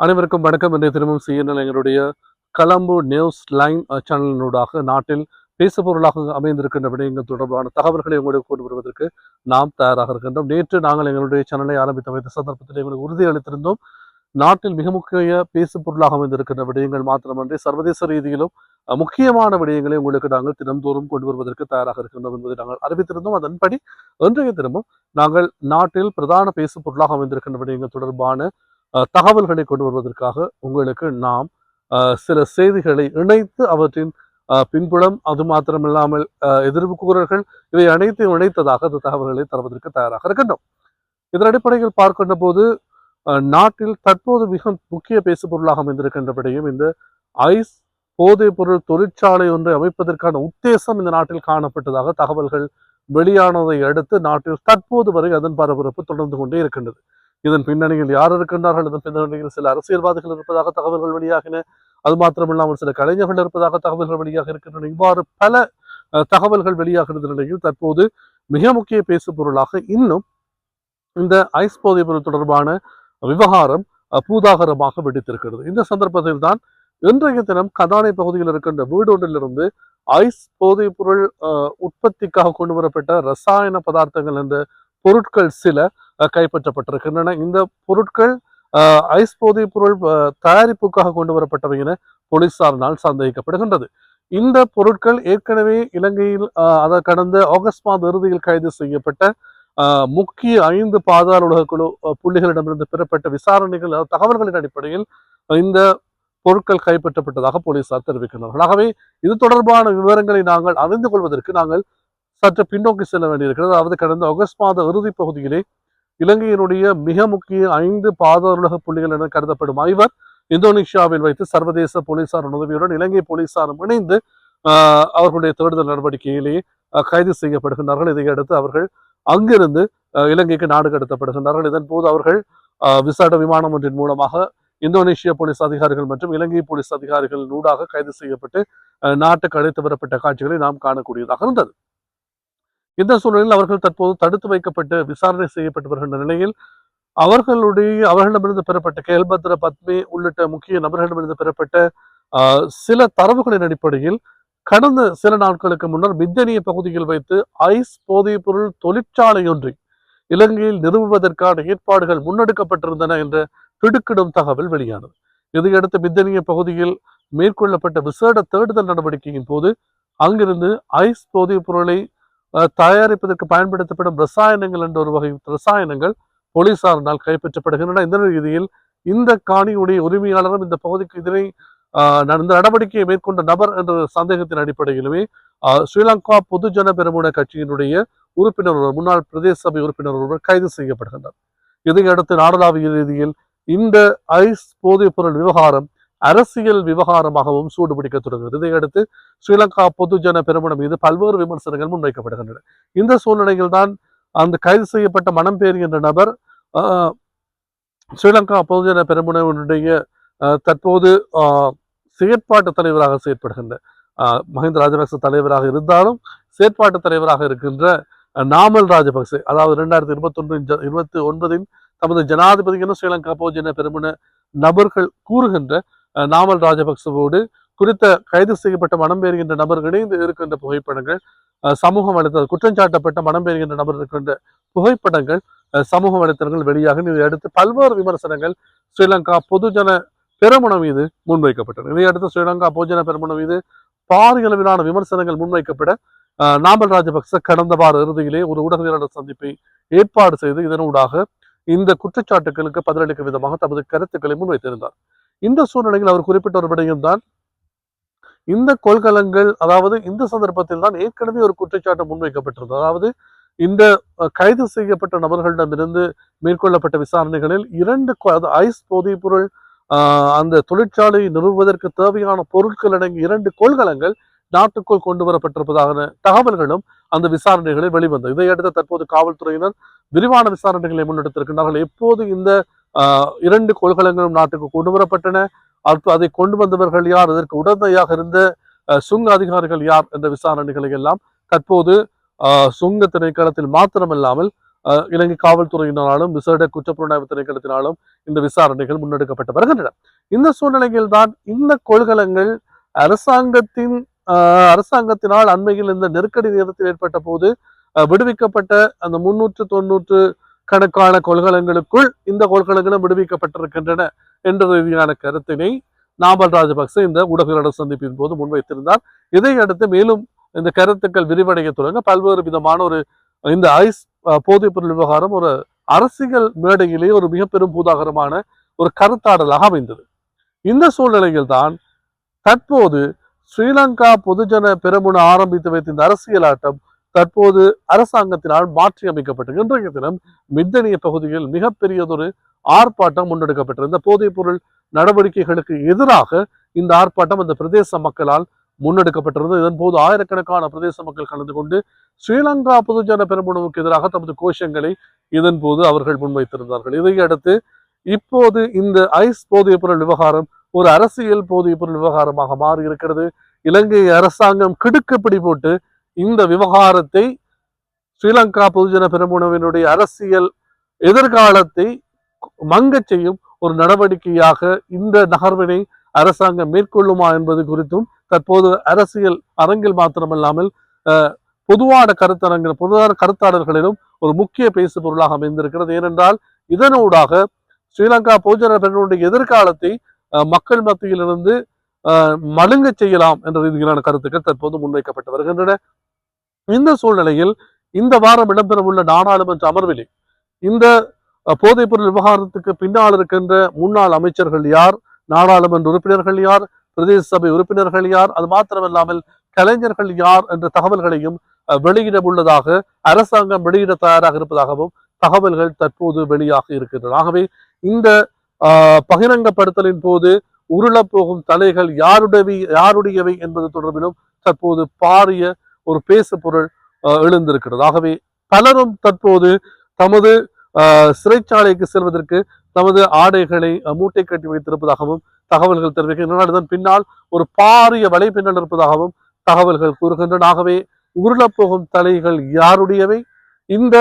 அனைவருக்கும் வணக்கம். என்று திரும்பவும் செய்யணும் எங்களுடைய கலம்பு நியூஸ் லைன் சேனலினூடாக நாட்டில் பேசுபொருளாக அமைந்திருக்கின்ற விடயங்கள் தொடர்பான தகவல்களை உங்களுக்கு கொண்டு வருவதற்கு நாம் தயாராக இருக்கின்றோம். நேற்று நாங்கள் எங்களுடைய சேனலை ஆரம்பித்த வைத்த சந்தர்ப்பத்தில் எங்களுக்கு உறுதி அளித்திருந்தோம். நாட்டில் மிக முக்கிய பேசுபொருளாக அமைந்திருக்கின்ற விடயங்கள் மாத்திரமன்றி சர்வதேச ரீதியிலும் முக்கியமான விடயங்களை உங்களுக்கு நாங்கள் தினந்தோறும் கொண்டு வருவதற்கு தயாராக இருக்கின்றோம் என்பதை நாங்கள் அறிவித்திருந்தோம். அதன்படி இன்றைய தினமும் நாங்கள் நாட்டில் பிரதான பேசுபொருளாக அமைந்திருக்கின்ற விடயங்கள் தொடர்பான தகவல்களை கொண்டு வருவதற்காக உங்களுக்கு நாம் சில செய்திகளை இணைத்து அவற்றின் பின்புலம் அது மாத்திரமில்லாமல் எதிர்ப்பு கூறல்கள் இவை அனைத்தையும் இணைத்ததாக அந்த தகவல்களை தருவதற்கு தயாராக இருக்கின்றோம். இதன் அடிப்படையில் பார்க்கின்ற போது அஹ், நாட்டில் தற்போது மிக முக்கிய பேசுபொருளாக பொருளாக அமைந்திருக்கின்றபடியும் இந்த ஐஸ் போதைப் பொருள் தொழிற்சாலை ஒன்றை அமைப்பதற்கான உத்தேசம் இந்த நாட்டில் காணப்பட்டதாக தகவல்கள் வெளியானதை அடுத்து நாட்டில் தற்போது வரை அதன் பரபரப்பு தொடர்ந்து கொண்டே இருக்கின்றது. இதன் பின்னணியில் யார் இருக்கின்றார்கள்? இதன் பின்னணியில் சில அரசியல்வாதிகள் இருப்பதாக தகவல்கள் வெளியாகின. அது மாத்திரமில்லாமல் சில கலைஞர்கள் இருப்பதாக தகவல்கள் வெளியாக இருக்கின்றன. இவ்வாறு பல அஹ், தகவல்கள் வெளியாகிறது நிலையில் தற்போது மிக முக்கிய பேசு பொருளாக இன்னும் இந்த ஐஸ் போதை பொருள் தொடர்பான விவகாரம் பூதாகரமாக வெடித்திருக்கிறது. இந்த சந்தர்ப்பத்தில் தான் இன்றைய தினம் கதானை பகுதியில் இருக்கின்ற வீடு ஒன்றிலிருந்து ஐஸ் போதைப் பொருள் அஹ், உற்பத்திக்காக கொண்டு வரப்பட்ட ரசாயன பதார்த்தங்கள் என்ற பொருட்கள் சில கைப்பற்றப்பட்டிருக்கின்றன. இந்த பொருட்கள் ஐஸ் போதைப் பொருள் தயாரிப்புக்காக கொண்டு வரப்பட்டவை என போலீசாரினால் சந்தேகிக்கப்படுகின்றது. இந்த பொருட்கள் ஏற்கனவே இலங்கையில் அதை கடந்த ஆகஸ்ட் மாத இறுதியில் கைது செய்யப்பட்ட முக்கிய ஐந்து பாதாள உலக குழு புள்ளிகளிடமிருந்து பெறப்பட்ட விசாரணைகள் தகவல்களின் அடிப்படையில் இந்த பொருட்கள் கைப்பற்றப்பட்டதாக போலீசார் தெரிவிக்கின்றனர். ஆகவே இது தொடர்பான விவரங்களை நாங்கள் அறிந்து கொள்வதற்கு நாங்கள் சற்று பின்னோக்கி செல்ல வேண்டியிருக்கிறது. அதாவது கடந்த ஆகஸ்ட் மாத இறுதி பகுதியிலே இலங்கையினுடைய மிக முக்கிய ஐந்து பாதாளுலக புள்ளிகள் என கருதப்படும். ஐவர் இந்தோனேஷியாவில் வைத்து சர்வதேச போலீசாரின் உதவியுடன் இலங்கை போலீசாரும் இணைந்து ஆஹ், அவர்களுடைய தேடுதல் நடவடிக்கையிலேயே கைது செய்யப்படுகின்றார்கள். இதையடுத்து அவர்கள் அங்கிருந்து ஆஹ், இலங்கைக்கு நாடு கடத்தப்படுகின்றார்கள். இதன் போது அவர்கள் விசாட விசேட விமானம் ஒன்றின் மூலமாக இந்தோனேஷிய போலீஸ் அதிகாரிகள் மற்றும் இலங்கை போலீஸ் அதிகாரிகள் ஊடாக கைது செய்யப்பட்டு நாட்டுக்கு அழைத்து வரப்பட்ட காட்சிகளை நாம் காணக்கூடியதாக இருந்தது. இந்த சூழலில் அவர்கள் தற்போது தடுத்து வைக்கப்பட்டு விசாரணை செய்யப்பட்டு வருகின்ற நிலையில் அவர்களுடைய அவர்களிடமிருந்து பெறப்பட்ட கேல்பத்ர பத்மி உள்ளிட்ட முக்கிய நபர்களிடமிருந்து பெறப்பட்ட சில தரவுகளின் அடிப்படையில் கடந்த சில நாட்களுக்கு முன்னர் பித்தனிய பகுதியில் வைத்து ஐஸ் போதைப் பொருள் தொழிற்சாலை ஒன்றை இலங்கையில் நிறுவுவதற்கான ஏற்பாடுகள் முன்னெடுக்கப்பட்டிருந்தன என்ற திடுக்கிடும் தகவல் வெளியானது. இதையடுத்து மித்தனிய பகுதியில் மேற்கொள்ளப்பட்ட விசேட தேடுதல் நடவடிக்கையின் போது அங்கிருந்து ஐஸ் போதைப் பொருளை தயாரிப்பதற்கு பயன்படுத்தப்படும் ரசாயனங்கள் என்ற ஒரு வகை ரசாயனங்கள் போலீசாரினால் கைப்பற்றப்படுகின்றன. இந்த ரீதியில் இந்த காணியுடைய உரிமையாளரும் இந்த பகுதிக்கு இதனை ஆஹ், இந்த நடவடிக்கையை மேற்கொண்ட நபர் என்ற சந்தேகத்தின் அடிப்படையிலுமே ஆஹ், ஸ்ரீலங்கா பொதுஜன பெரமுன கட்சியினுடைய உறுப்பினர் ஒருவர் முன்னாள் பிரதேச சபை உறுப்பினர் ஒருவர் கைது செய்யப்படுகின்றார். இதையடுத்து நாடளாவிய ரீதியில் இந்த ஐஸ் போதைப் பொருள் விவகாரம் அரசியல் விவகாரமாகவும் சூடுபிடிக்க தொடங்குகிறது. இதையடுத்து ஸ்ரீலங்கா பொதுஜன பெருமன மீது பல்வேறு விமர்சனங்கள் முன்வைக்கப்படுகின்றன. இந்த சூழ்நிலையில் தான் அந்த கைது செய்யப்பட்ட மனம் என்ற நபர் ஆஹ், ஸ்ரீலங்கா பொதுஜன பெருமுனவனுடைய ஆஹ், தற்போது ஆஹ், செயற்பாட்டு தலைவராக செயற்படுகின்ற மஹிந்த ராஜபக்ச தலைவராக இருந்தாலும் செயற்பாட்டு தலைவராக இருக்கின்ற நாமல் ராஜபக்சே அதாவது இரண்டாயிரத்தி இருபத்தி இருபத்தி ஒன்பதின் தமது ஜனாதிபதி என ஸ்ரீலங்கா பொதுஜன பெருமுன நபர்கள் கூறுகின்ற நாமல் ராஜபக்சவோடு குறித்த கைது செய்யப்பட்ட மனம் பெறுகின்ற நபர்கள் இணைந்து இருக்கின்ற புகைப்படங்கள் சமூக வலைத்தளம் குற்றஞ்சாட்டப்பட்ட மனம் பெறுகின்ற நபர் இருக்கின்ற புகைப்படங்கள் சமூக வலைத்தளங்கள் வெளியாகும் இதை அடுத்து பல்வேறு விமர்சனங்கள் ஸ்ரீலங்கா பொதுஜன பெருமன மீது முன்வைக்கப்பட்டன. இதையடுத்து ஸ்ரீலங்கா பொதுஜன பெருமன மீது பாரிய அளவிலான விமர்சனங்கள் முன்வைக்கப்பட அஹ், நாமல் ராஜபக்ச கடந்த வார இறுதியிலே ஒரு ஊடகவியலாளர் சந்திப்பை ஏற்பாடு செய்து இதனூடாக இந்த குற்றச்சாட்டுகளுக்கு பதிலளிக்கும் விதமாக தமது கருத்துக்களை முன்வைத்திருந்தார். இந்த சூழ்நிலையில் அவர் குறிப்பிட்ட ஒரு விடயம் தான் இந்த கொள்கலங்கள் அதாவது இந்த சந்தர்ப்பத்தில் தான் ஏற்கனவே ஒரு குற்றச்சாட்டு முன்வைக்கப்பட்டிருந்தது. அதாவது இந்த கைது செய்யப்பட்ட நபர்களிடமிருந்து மேற்கொள்ளப்பட்ட விசாரணைகளில் இரண்டு ஐஸ் போதைப் பொருள் அந்த தொழிற்சாலை நிறுவுவதற்கு தேவையான பொருட்கள் அடங்கிய இரண்டு கொள்கலங்கள் நாட்டுக்குள் கொண்டு வரப்பட்டிருப்பதான தகவல்களும் அந்த விசாரணைகளில் வெளிவந்தது. இதையடுத்து தற்போது காவல்துறையினர் விரிவான விசாரணைகளை முன்னெடுத்திருக்கின்றார்கள் எப்போது இந்த இரண்டு கொள்கலங்களும் நாட்டுக்கு கொண்டு வரப்பட்டன. அப்ப அதை கொண்டு வந்தவர்கள் யார்? அதற்கு உடந்தையாக இருந்த சுங்க அதிகாரிகள் யார்? என்ற விசாரணைகளை எல்லாம் தற்போது ஆஹ், சுங்க திணைக்களத்தில் மாத்திரமல்லாமல் இலங்கை காவல்துறையினராலும் விசேட குற்றப்புலனாய்வு திணைக்களத்தினாலும் இந்த விசாரணைகள் முன்னெடுக்கப்பட்டு வருகின்றன. இந்த சூழ்நிலையில் தான் இந்த கொள்கலங்கள் அரசாங்கத்தின் அரசாங்கத்தினால் அண்மையில் இந்த நெருக்கடி நேரத்தில் ஏற்பட்ட போது அஹ், விடுவிக்கப்பட்ட அந்த முன்னூற்று தொன்னூற்று கணக்கான கொள்கலங்களுக்குள் இந்த கொள்கலங்களும் விடுவிக்கப்பட்டிருக்கின்றன என்ற ரீதியான கருத்தினை நாமல் ராஜபக்ச இந்த ஊடகங்களோட சந்திப்பின் போது முன்வைத்திருந்தார். இதை அடுத்து மேலும் இந்த கருத்துக்கள் விரிவடைய தொடங்க பல்வேறு விதமான ஒரு இந்த ஐஸ் அஹ், போதைப்பொருள் விவகாரம் ஒரு அரசியல் மேடையிலேயே ஒரு மிக பெரும் பூதாகரமான ஒரு கருத்தாடலாக அமைந்தது. இந்த சூழ்நிலையில் தான் தற்போது ஸ்ரீலங்கா பொதுஜன பெரமுன ஆரம்பித்து வைத்த இந்த அரசியல் ஆட்டம் தற்போது அரசாங்கத்தினால் மாற்றி அமைக்கப்பட்டது இன்றைய தினம் மித்தனிய பகுதியில் மிகப்பெரியதொரு ஆர்ப்பாட்டம் முன்னெடுக்கப்பட்டிருந்த போதைப் பொருள் நடவடிக்கைகளுக்கு எதிராக இந்த ஆர்ப்பாட்டம் அந்த பிரதேச மக்களால் முன்னெடுக்கப்பட்டிருந்தது. இதன் போது ஆயிரக்கணக்கான பிரதேச மக்கள் கலந்து கொண்டு ஸ்ரீலங்கா பொதுஜன பெருமுனவுக்கு எதிராக தமது கோஷங்களை இதன் போது அவர்கள் முன்வைத்திருந்தார்கள். இதையடுத்து இப்போது இந்த ஐஸ் போதைப் பொருள் விவகாரம் ஒரு அரசியல் போதைப் பொருள் விவகாரமாக மாறி இருக்கிறது இலங்கை அரசாங்கம் கிடுக்குப்பிடி போட்டு இந்த விவகாரத்தை ஸ்ரீலங்கா பொதுஜன பெருமுனவினுடைய அரசியல் எதிர்காலத்தை மங்கச் செய்யும் ஒரு நடவடிக்கையாக இந்த நகர்வினை அரசாங்கம் மேற்கொள்ளுமா என்பது குறித்தும் தற்போது அரசியல் அரங்கில் மாத்திரமல்லாமல் பொதுவான கருத்தரங்கில் பொதுவான கருத்தாளர்களிலும் ஒரு முக்கிய பேசு பொருளாக அமைந்திருக்கிறது. ஏனென்றால் இதனூடாக ஸ்ரீலங்கா பொதுஜன பெருமுனுடைய எதிர்காலத்தை மக்கள் மத்தியிலிருந்து அஹ், மழுங்கச் செய்யலாம் என்ற ரீதியிலான கருத்துக்கள் தற்போது முன்வைக்கப்பட்டு வருகின்றன. இந்த சூழ்நிலையில் இந்த வாரம் இடம்பெறவுள்ள நாடாளுமன்ற அமர்விலே இந்த போதைப்பொருள் விவகாரத்துக்கு பின்னால் இருக்கின்ற முன்னாள் அமைச்சர்கள் யார் நாடாளுமன்ற உறுப்பினர்கள் யார் பிரதேச சபை உறுப்பினர்கள் யார் அது மாத்திரமல்லாமல் கலைஞர்கள் யார் என்ற தகவல்களையும் அஹ், வெளியிட உள்ளதாக அரசாங்கம் வெளியிட தயாராக இருப்பதாகவும் தகவல்கள் தற்போது வெளியாக இருக்கின்றன. ஆகவே இந்த பகிரங்கப்படுத்தலின் போது உருளப்போகும் தலைகள் யாருடையவை யாருடையவை என்பது தொடர்பிலும் தற்போது பாரிய ஒரு பேசு பொருள் அஹ், எழுந்திருக்கிறது. ஆகவே பலரும் தற்போது தமது சிறைச்சாலைக்கு செல்வதற்கு தமது ஆடைகளை மூட்டை கட்டி வைத்திருப்பதாகவும் தகவல்கள் தெரிவிக்கின்றன. அதன் பின்னால் ஒரு பாரிய வலைப்பின்னல் இருப்பதாகவும் தகவல்கள் கூறுகின்றன. ஆகவே உருளப் போகும் தலைகள் யாருடையவை? இந்த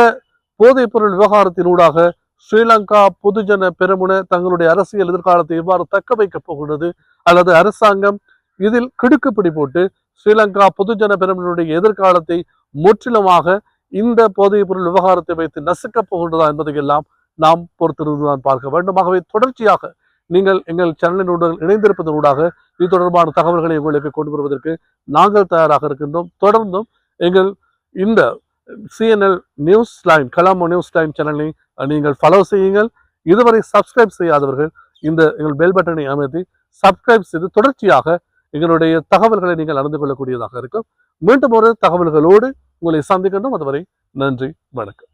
போதைப் பொருள் விவகாரத்தினூடாக ஸ்ரீலங்கா பொதுஜன பெருமுன தங்களுடைய அரசியல் எதிர்காலத்தை எவ்வாறு தக்க வைக்கப் போகிறது அல்லது அரசாங்கம் இதில் கிடுக்குப்பிடி போட்டு ஸ்ரீலங்கா பொதுஜன பெருமனுடைய எதிர்காலத்தை முற்றிலுமாக இந்த போதைப் பொருள் விவகாரத்தை வைத்து நசுக்கப் போகின்றதா என்பதையெல்லாம் நாம் பொறுத்திருந்துதான் பார்க்க வேண்டும். ஆகவே தொடர்ச்சியாக நீங்கள் எங்கள் சேனலினுடன் இணைந்திருப்பதனூடாக இது தொடர்பான தகவல்களை உங்களுக்கு கொண்டு வருவதற்கு நாங்கள் தயாராக இருக்கின்றோம். தொடர்ந்தும் எங்கள் இந்த சிஎன்எல் நியூஸ் லைன் கலாமோ நியூஸ் லைன் சேனலை நீங்கள் ஃபாலோ செய்யுங்கள். இதுவரை சப்ஸ்கிரைப் செய்யாதவர்கள் இந்த எங்கள் பெல் பட்டனை அமைத்து சப்ஸ்கிரைப் செய்து தொடர்ச்சியாக எங்களுடைய தகவல்களை நீங்கள் அறிந்து கொள்ளக்கூடியதாக இருக்கும். மீண்டும் ஒரு தகவல்களோடு உங்களை சந்திக்கின்றோம். அதுவரை நன்றி வணக்கம்.